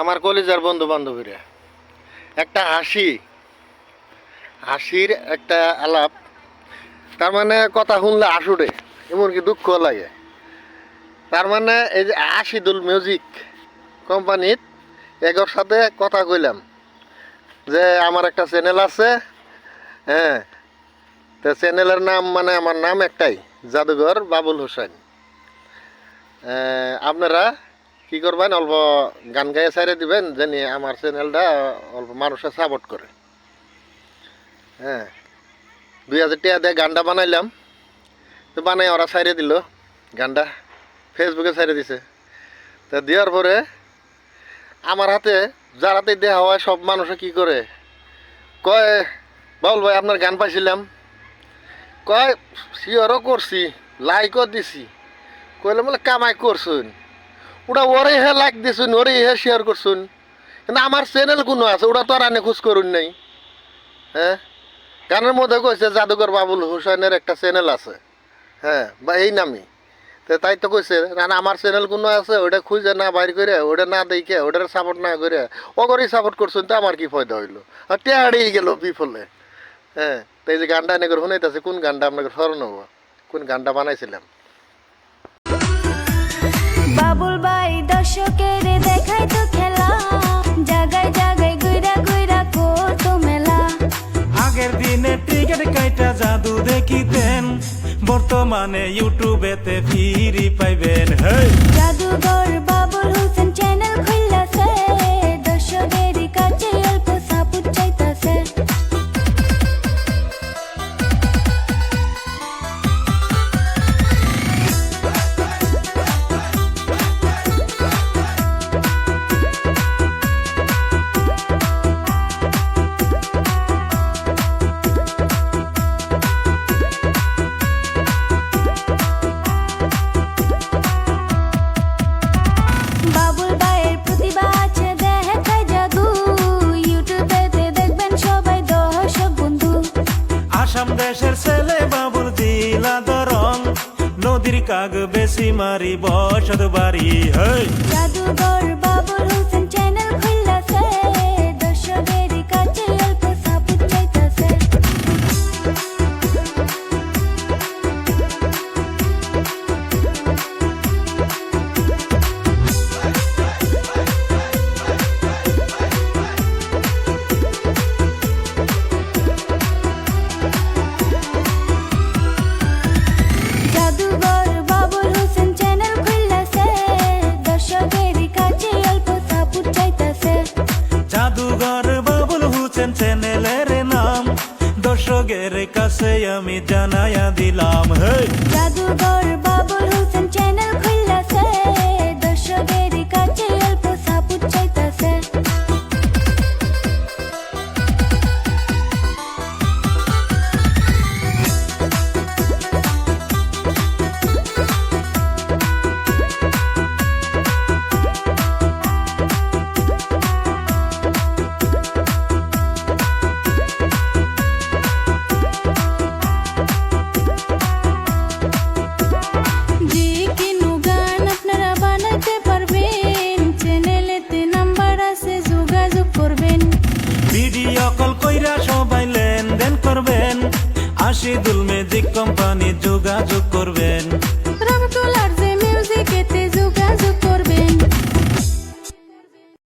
আমার কলেজের বন্ধু বান্ধবীরা একটা হাসি, হাসির একটা আলাপ, তার মানে কথা শুনলে আসুরে এমনকি দুঃখ লাগে। তার মানে এই যে আশিদুল মিউজিক কোম্পানির এগোর সাথে কথা কইলাম, যে আমার একটা চ্যানেল আছে হ্যাঁ তো চ্যানেলের নাম মানে আমার নাম একটাই, জাদুঘর বাবুল হোসেন। আপনারা কি করবেন? অল্প গান গায়ে সাইরে দিবেন, জানি আমার চ্যানেলটা অল্প মানুষে সাপোর্ট করে। হ্যাঁ দুই হাজার টাকা দিয়ে গানটা বানাইলাম। তো বানাই ওরা সাইরে দিল, গানটা ফেসবুকে সাইরে দিছে। তা দেওয়ার পরে আমার হাতে যার হাতে দেওয়া হয়, সব মানুষে কি করে? কয় বাবুল ভাই, আপনার গান পাইছিলাম। কয় শিওরও করছি লাইকও দিছি। কইলে বলে কামাই করছুন? ওটা ওরে হে লাইক দিছুন ওরে হে শেয়ার করছুন। কিন্তু আমার চ্যানেল কোনো আছে ওটা তো আর আনে খোঁজ করুন নাই। হ্যাঁ? গানের মধ্যে কইছে জাদুঘর বাবুল হুসাইনের একটা চ্যানেল আছে। হ্যাঁ বা এই নামই তো তাই তো কইছে, না আমার চ্যানেল কোনো আছে, ওটা খুঁজে না বাইর করে, ওটা না দেখে, ওটার সাপোর্ট না করে, ওগরই সাপোর্ট করছুন, তো আমার কি ফয়দা হইল? আর টেহাড়েই গেল বিফলে। হ্যাঁ তো এই যে গানটা এনেকে শুনাইতেছে, কোন গানটা আপনাকে স্মরণ হব কোন গানটা বানাইছিলাম? দর্শকের দেখাই তো খেলা। জাগায় জাগায় গুইরা গুইরা করতো মেলা। আগের দিনে টিকিট কাইটা জাদু দেখিতেন। বর্তমানে ইউটিউবেতে ফিরি পাইবেন। জাদুঘর দেশের ছেলে বাবুর জিলা দরং নদীর কাগ বেশি মারি বসত বাড়ি হেই। জাদুঘর হুসেন চ্যানেলের নাম দর্শকের কাছে আমি জানাইয়া দিলাম। হে জাদুঘর ভিডিও কল কইরা সবাই লেনদেন করবেন। আশি মেজিক কোম্পানি যোগাযোগ